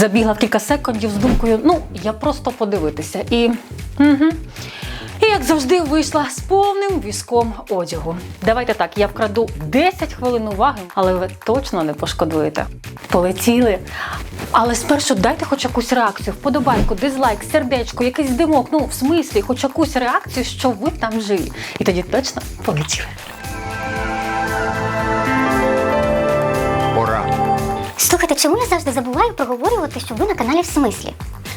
Забігла кілька секундів з думкою, ну, я просто подивитися. І. Угу. І як завжди вийшла з повним візком одягу. Давайте так, я вкраду 10 хвилин уваги, але ви точно не пошкодуєте. Полетіли. Але спершу дайте хоч якусь реакцію, вподобайку, дизлайк, сердечко, якийсь димок. Ну, в смислі, хоч якусь реакцію, що ви там живі. І тоді точно полетіли. Чому я завжди забуваю проговорювати, що ви на каналі в смислі?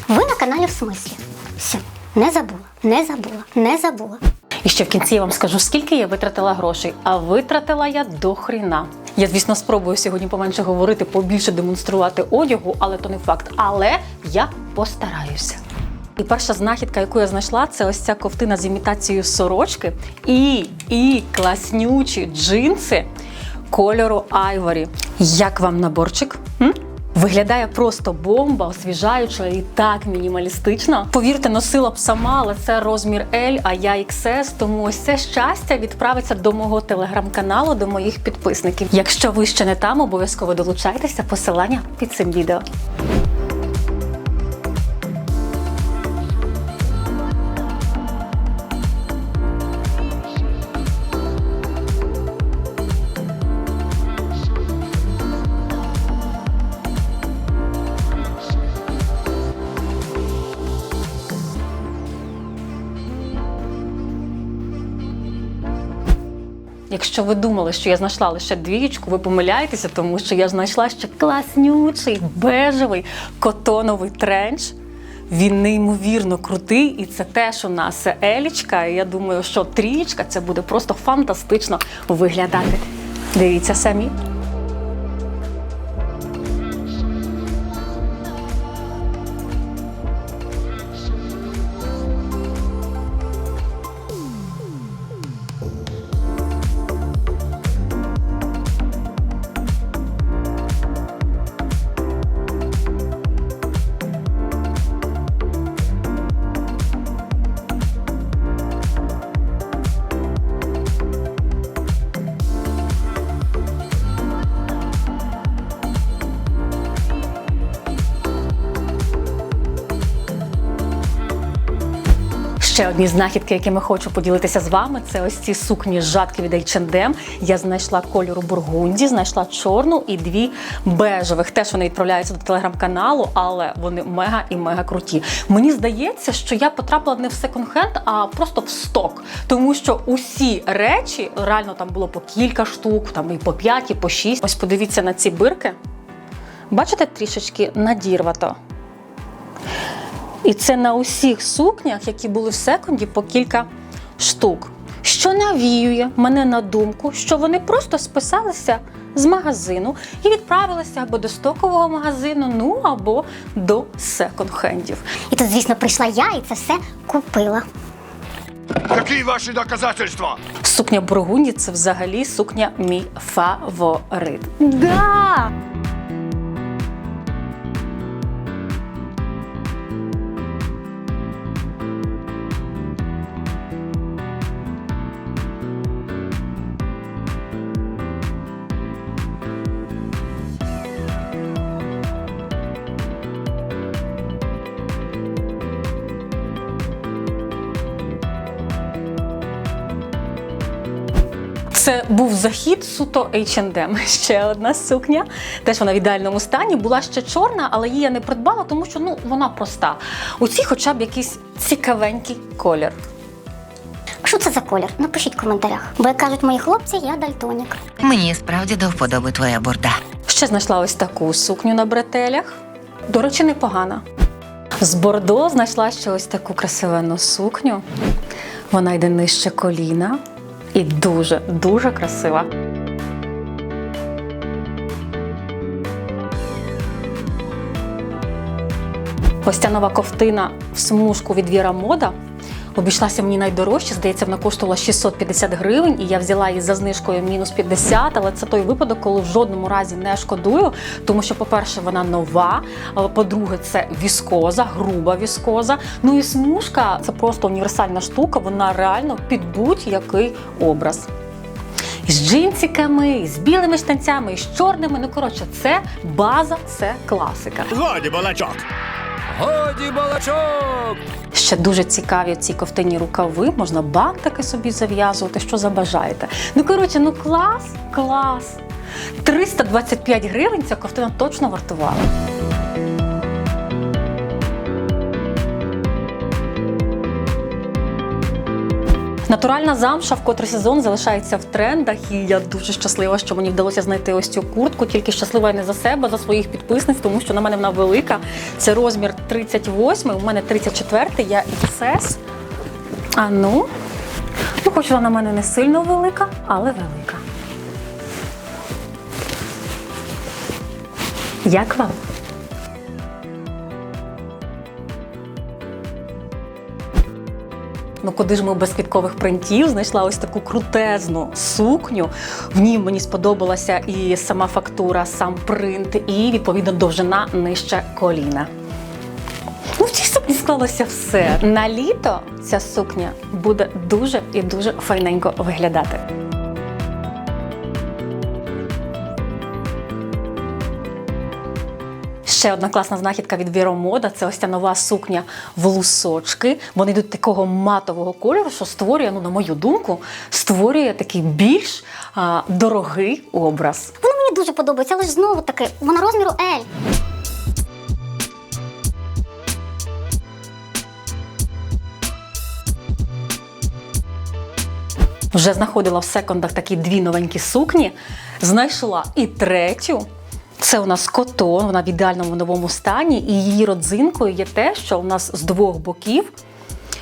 Ви на каналі в смислі. Все, не забула, не забула, не забула. І ще в кінці я вам скажу, скільки я витратила грошей. А витратила я до хріна. Я, звісно, спробую сьогодні поменше говорити, побільше демонструвати одягу, але то не факт. Але я постараюся. І перша знахідка, яку я знайшла, це ось ця ковтина з імітацією сорочки і, і класнючі джинси кольору Айворі. Як вам наборчик? М? Виглядає просто бомба, освіжаюча і так мінімалістично. Повірте, носила б сама, але це розмір L, а я XS, тому ось це щастя відправиться до мого телеграм-каналу, до моїх підписників. Якщо ви ще не там, обов'язково долучайтеся. Посилання під цим відео. Якщо ви думали, що я знайшла лише двічку, ви помиляєтеся, тому що я знайшла ще класнючий бежевий котоновий тренч. Він неймовірно крутий, і це теж у нас елічка. І я думаю, що трієчка це буде просто фантастично виглядати. Дивіться самі. Ще одні знахідки, якими хочу поділитися з вами, це ось ці сукні жатки від H&M. Я знайшла кольору бургунді, знайшла чорну і дві бежевих. Теж вони відправляються до телеграм-каналу, але вони мега і мега круті. Мені здається, що я потрапила не в секонд-хенд, а просто в сток. Тому що усі речі реально там було по кілька штук, там і по п'ять, і по шість. Ось подивіться на ці бирки. Бачите, трішечки надірвато. І це на усіх сукнях, які були в секунді, по кілька штук. Що навіює мене на думку, що вони просто списалися з магазину і відправилися або до стокового магазину, ну або до секонд-хендів. І тут, звісно, прийшла я і це все купила. Какие ваши доказательства? Сукня Бургунді це взагалі сукня мій фаворит. Да! Це був захід суто H&M. Ще одна сукня. Теж вона в ідеальному стані. Була ще чорна, але її я не придбала, тому що ну вона проста. У цій хоча б якийсь цікавенький колір. Що це за колір? Напишіть в коментарях. Бо як кажуть мої хлопці, я дальтонік. Мені справді до вподоби твоя бурда. Ще знайшла ось таку сукню на бретелях. До речі, непогана. З Бордо знайшла ще ось таку красивенну сукню. Вона йде нижче коліна і дуже, дуже красива. Ось ця ковтина в смужку від Віра Мода. Обійшлася мені найдорожче, здається, вона коштувала 650 гривень, і я взяла її за знижкою мінус 50, але це той випадок, коли в жодному разі не шкодую, тому що, по-перше, вона нова, по-друге, це віскоза, груба віскоза. Ну і смужка це просто універсальна штука, вона реально під будь-який образ. З джинсиками, з білими штанцями, і з чорними. Ну, коротше, це база, це класика. Годі балачок! Годі балачок! Ще дуже цікаві ці ковтині рукави, можна бантики собі зав'язувати, що забажаєте. Ну, коротше, ну клас, клас. 325 гривень ця ковтина точно вартувала. Натуральна замша в котрий сезон залишається в трендах, і я дуже щаслива, що мені вдалося знайти ось цю куртку. Тільки щаслива не за себе, за своїх підписниць, тому що на мене вона велика. Це розмір 38, у мене 34, я XS. А ну, ну, хоч вона на мене не сильно велика, але велика. Як вам? Ну, куди ж ми без квіткових принтів знайшла ось таку крутезну сукню. В ній мені сподобалася і сама фактура, сам принт, і відповідно довжина нижче коліна. Ну, в цій сукні склалося все. На літо ця сукня буде дуже і дуже файненько виглядати. Ще одна класна знахідка від Moda – це ось ця нова сукня в лусочки. Вони йдуть такого матового кольору, що створює, ну на мою думку, створює такий більш а, дорогий образ. Воно мені дуже подобається, але ж знову таки, вона розміру L. Вже знаходила в секондах такі дві новенькі сукні. Знайшла і третю. Це у нас котон, вона в ідеальному новому стані, і її родзинкою є те, що у нас з двох боків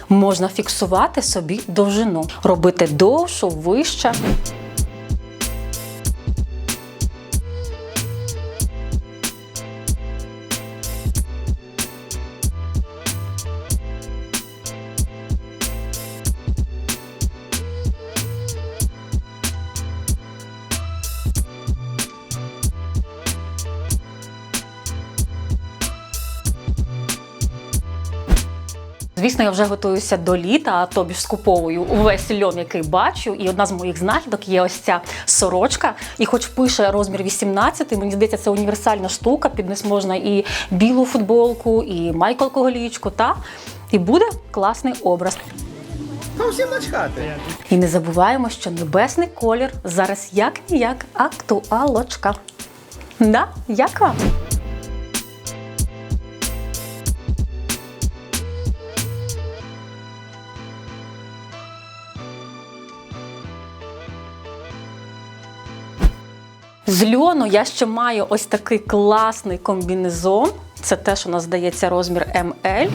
можна фіксувати собі довжину, робити довшу, вище. Звісно, я вже готуюся до літа, а тобі ж скуповую увесь льон, який бачу. І одна з моїх знахідок є ось ця сорочка. І хоч пише розмір 18, мені здається, це універсальна штука. Під низ можна і білу футболку, і майку алкоголічку, та і буде класний образ. А всім начхати. І не забуваємо, що небесний колір зараз як ніяк актуалочка. Да? Як вам? З льону я ще маю ось такий класний комбінезон. Це теж у нас здається розмір ML.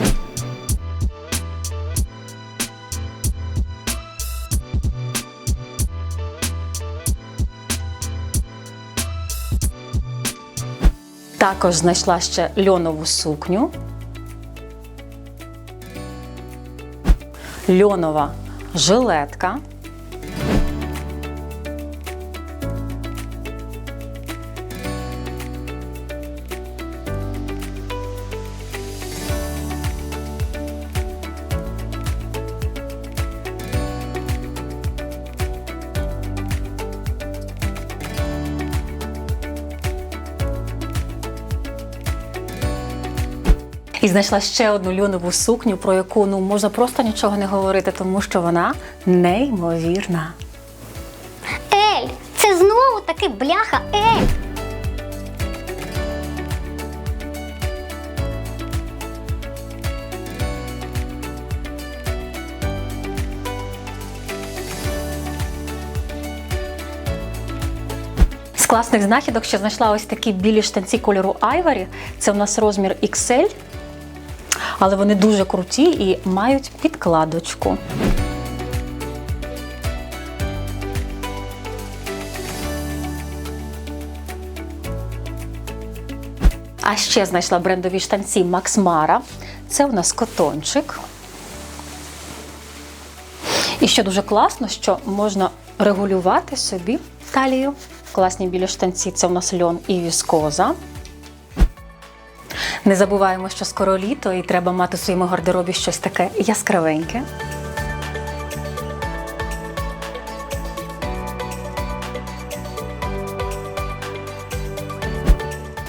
Також знайшла ще льонову сукню. Льонова жилетка. І знайшла ще одну льонову сукню, про яку ну можна просто нічого не говорити, тому що вона неймовірна. L. Це знову таки бляха L. З класних знахідок ще знайшла ось такі білі штанці кольору Айварі. Це у нас розмір XL, але вони дуже круті і мають підкладочку. А ще знайшла брендові штанці Max Mara. Це у нас котончик. І що дуже класно, що можна регулювати собі талію. Класні білі штанці це у нас льон і віскоза. Не забуваємо, що скоро літо, і треба мати в своєму гардеробі щось таке яскравеньке.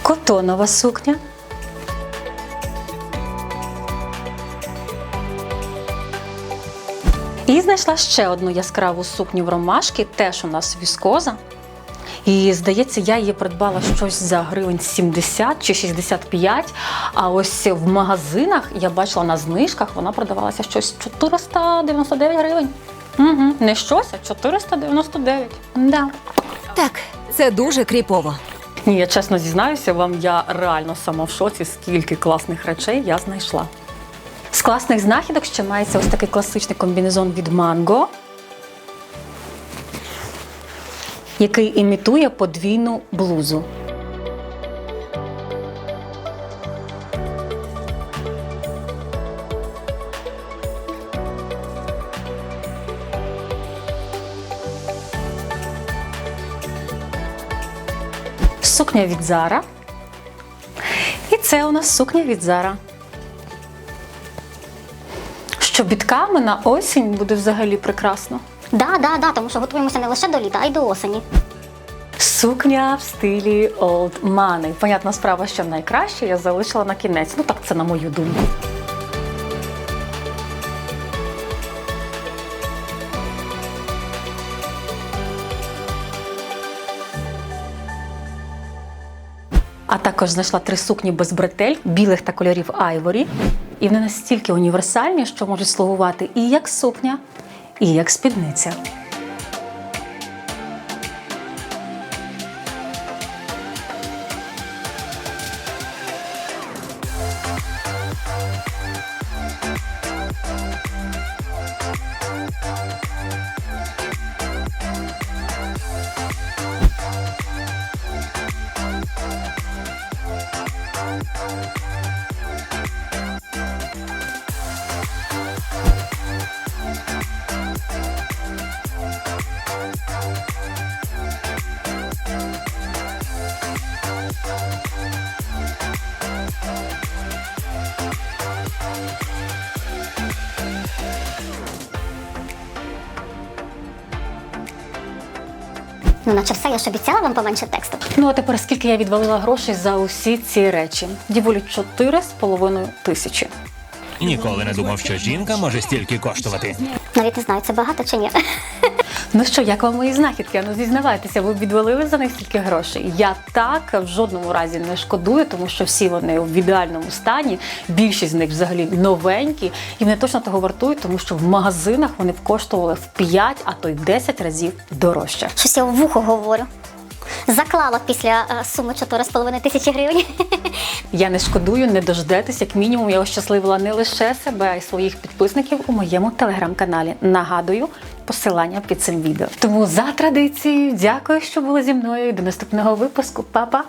Котонова сукня. І знайшла ще одну яскраву сукню в ромашки, теж у нас віскоза. І здається, я її придбала щось за гривень 70 чи 65. А ось в магазинах я бачила на знижках, вона продавалася щось 499 гривень. Угу, не щось, а 499. Да. Так, це дуже кріпово. Ні, я чесно зізнаюся вам, я реально сама в шоці, скільки класних речей я знайшла. З класних знахідок ще мається ось такий класичний комбінезон від Mango, який імітує подвійну блузу. Сукня від Zara. І це у нас сукня від Zara. З чобітками на осінь буде взагалі прекрасно. Да, да, да, тому що готуємося не лише до літа, а й до осені. Сукня в стилі Old Money. Понятна справа, що найкраще я залишила на кінець. Ну так це на мою думку. А також знайшла три сукні без бретель, білих та кольорів айворі. І вони настільки універсальні, що можуть слугувати і як сукня, і як спідниця. Ну, наче все, я ж обіцяла вам поменше тексту. Ну а тепер скільки я відвалила грошей за усі ці речі? Діволі чотири з половиною тисячі. Ніколи не думав, що жінка може стільки коштувати. Навіть не знаю, це багато чи ні. Ну що, як вам мої знахідки? Ну зізнавайтеся, ви відвалили за них стільки грошей. Я так в жодному разі не шкодую, тому що всі вони в ідеальному стані. Більшість з них взагалі новенькі, і вони точно того вартують, тому що в магазинах вони коштували в 5, а то й 10 разів дорожче. Щось я в вухо говорю. Заклала після е, суми 4,5 тисячі гривень. Я не шкодую, не дождетесь. Як мінімум, я ощасливила не лише себе, а й своїх підписників у моєму телеграм-каналі. Нагадую, посилання під цим відео. Тому за традицією, дякую, що були зі мною. До наступного випуску. Па-па!